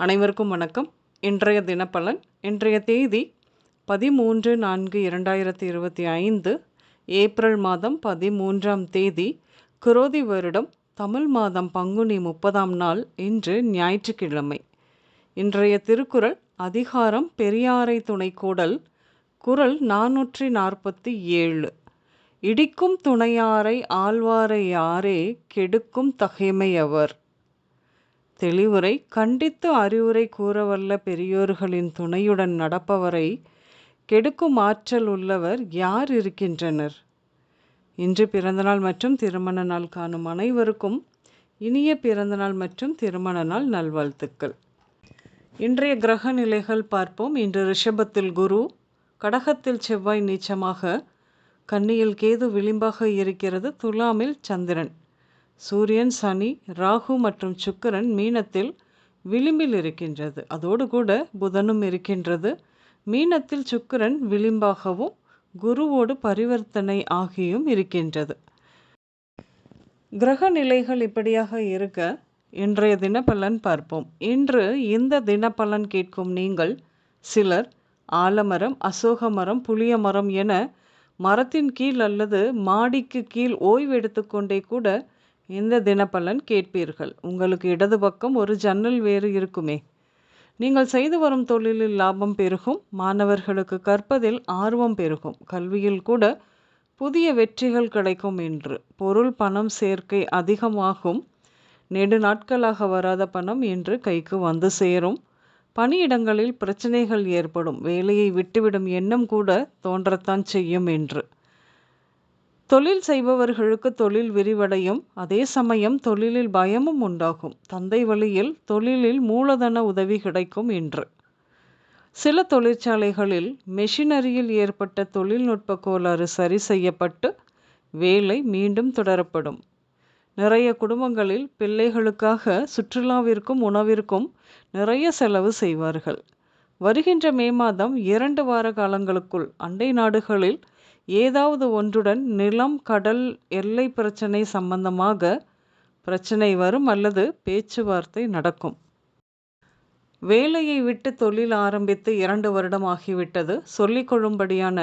அனைவருக்கும் வணக்கம். இன்றைய தினப்பலன் இன்றைய தேதி பதிமூன்று நான்கு இரண்டாயிரத்தி இருபத்தி ஐந்து ஏப்ரல் மாதம் பதிமூன்றாம் தேதி குரோதி வருடம் தமிழ் மாதம் பங்குனி முப்பதாம் நாள் இன்று ஞாயிற்றுக்கிழமை. இன்றைய திருக்குறள் அதிகாரம் பெரியாரை துணைக்கோடல் குரல் நானூற்றி நாற்பத்தி ஏழு. இடிக்கும் துணையாரை ஆழ்வாரை யாரே கெடுக்கும் தகைமையவர். தெளிவுரை கண்டித்து அறிவுரை கூறவல்ல பெரியோர்களின் துணையுடன் நடப்பவரை கெடுக்கும் ஆற்றல் உள்ளவர் யார் இருக்கின்றனர்? இன்று பிறந்தநாள் மற்றும் திருமண நாள் காணும் அனைவருக்கும் இனிய பிறந்தநாள் மற்றும் திருமண நாள் நல்வாழ்த்துக்கள். இன்றைய கிரக நிலைகள் பார்ப்போம். இன்று ரிஷபத்தில் குரு கடகத்தில் செவ்வாய் நீச்சமாக கன்னியில் கேது விளிம்பாக இருக்கிறது துலாமில் சந்திரன். சூரியன் சனி ராகு மற்றும் சுக்கிரன் மீனத்தில் விளிம்பில் இருக்கின்றது. அதோடு கூட புதனும் இருக்கின்றது. மீனத்தில் சுக்கிரன் விளிம்பாகவும் குருவோடு பரிவர்த்தனை ஆகியும் இருக்கின்றது. கிரக நிலைகள் இப்படியாக இருக்க இன்றைய தினப்பலன் பார்ப்போம். இன்று இந்த தினப்பலன் கேட்கும் நீங்கள் சிலர் ஆலமரம் அசோக மரம் புளிய மரம் என மரத்தின் கீழ் அல்லது மாடிக்கு கீழ் ஓய்வு எடுத்துக்கொண்டே கூட இந்த தினப்பலன் கேட்பீர்கள். உங்களுக்கு இடது பக்கம் ஒரு ஜன்னல் வேறு இருக்குமே. நீங்கள் செய்து வரும் தொழிலில் லாபம் பெருகும். மாணவர்களுக்கு கற்பதில் ஆர்வம் பெருகும். கல்வியில் கூட புதிய வெற்றிகள் கிடைக்கும் என்று. பொருள் பணம் சேர்க்கை அதிகமாகும். நெடு நாட்களாக வராத பணம் இன்று கைக்கு வந்து சேரும். பணியிடங்களில் பிரச்சனைகள் ஏற்படும். வேலையை விட்டுவிடும் எண்ணம் கூட தோன்றத்தான் செய்யும் என்று. தொழில் செய்பவர்களுக்கு தொழில் விரிவடையும். அதே சமயம் தொழிலில் பயமும் உண்டாகும். தந்தை வழியில் தொழிலில் மூலதன உதவி கிடைக்கும் என்று சில தொழிற்சாலைகளில் மெஷினரியில் ஏற்பட்ட தொழில்நுட்ப கோளாறு சரி செய்யப்பட்டு வேலை மீண்டும் தொடரப்படும். நிறைய குடும்பங்களில் பிள்ளைகளுக்காக சுற்றுலாவிற்கும் உணவிற்கும் நிறைய செலவு செய்வார்கள். வருகின்ற மே மாதம் இரண்டு வார காலங்களுக்குள் அண்டை நாடுகளில் ஏதாவது ஒன்றுடன் நிலம் கடல் எல்லை பிரச்சனை சம்பந்தமாக பிரச்சனை வரும் அல்லது பேச்சுவார்த்தை நடக்கும். வேலையை விட்டு தொழில் ஆரம்பித்து இரண்டு வருடம் ஆகிவிட்டது. சொல்லிக்கொள்ளும்படியான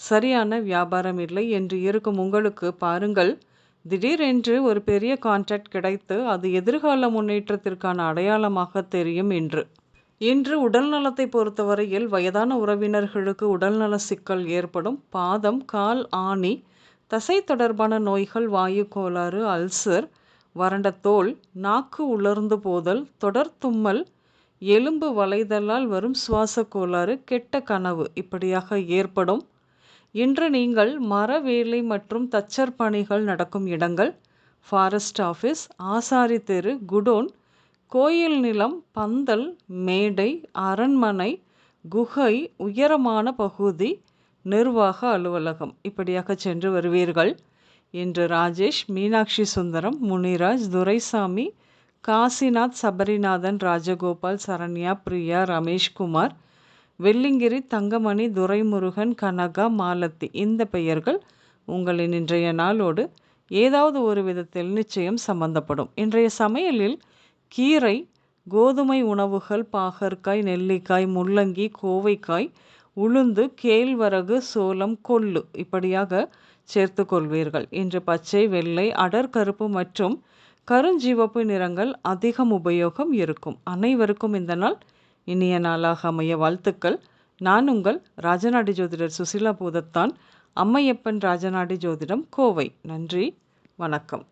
சரியான வியாபாரம் இல்லை என்று இருக்கும் உங்களுக்கு பாருங்கள். திடீரென்று ஒரு பெரிய கான்ட்ராக்ட் கிடைத்து அது எதிர்கால முன்னேற்றத்திற்கான அடையாளமாக தெரியும் என்று. இன்று உடல் நலத்தை பொறுத்தவரையில் வயதான உறவினர்களுக்கு உடல்நல சிக்கல் ஏற்படும். பாதம் கால் ஆணி தசை தொடர்பான நோய்கள் வாயு கோளாறு அல்சர் வறண்ட தோல் நாக்கு உலர்ந்து போதல் தொடர் தும்மல் எலும்பு வளைதலால் வரும் சுவாச கோளாறு கெட்ட கனவு இப்படியாக ஏற்படும். இன்று நீங்கள் மர வேலை மற்றும் தச்சர் பணிகள் நடக்கும் இடங்கள் ஃபாரஸ்ட் ஆஃபீஸ் ஆசாரி தெரு குடோன் கோயில் நிலம் பந்தல் மேடை அரண்மனை குகை உயரமான பகுதி நிர்வாக அலுவலகம். இப்படியாக சென்று வருவீர்கள். இன்று ராஜேஷ் மீனாட்சி சுந்தரம் முனிராஜ் துரைசாமி காசிநாத் சபரிநாதன் ராஜகோபால் சரண்யா பிரியா ரமேஷ்குமார் வெள்ளிங்கிரி தங்கமணி துரைமுருகன் கனகா மாலத்தி. இந்த பெயர்கள் உங்களின் இன்றைய நாளோடு ஏதாவது ஒரு விதத்தில் நிச்சயம் சம்பந்தப்படும். இன்றைய சமையலில் கீரை கோதுமை உணவுகள் பாகற்காய் நெல்லிக்காய் முள்ளங்கி கோவைக்காய் உளுந்து கேழ்வரகு சோளம் கொள்ளு இப்படியாக சேர்த்து கொள்வீர்கள். இன்று பச்சை வெள்ளை அடர் கருப்பு மற்றும் கருஞ்சிவப்பு நிறங்கள் அதிகம் உபயோகம் இருக்கும். அனைவருக்கும் இந்த நாள் இனிய நாளாக அமைய வாழ்த்துக்கள். நான் உங்கள் ராஜநாடி ஜோதிடர் சுசிலா பூதத்தான். அம்மையப்பன் ராஜநாடி ஜோதிடம் கோவை. நன்றி. வணக்கம்.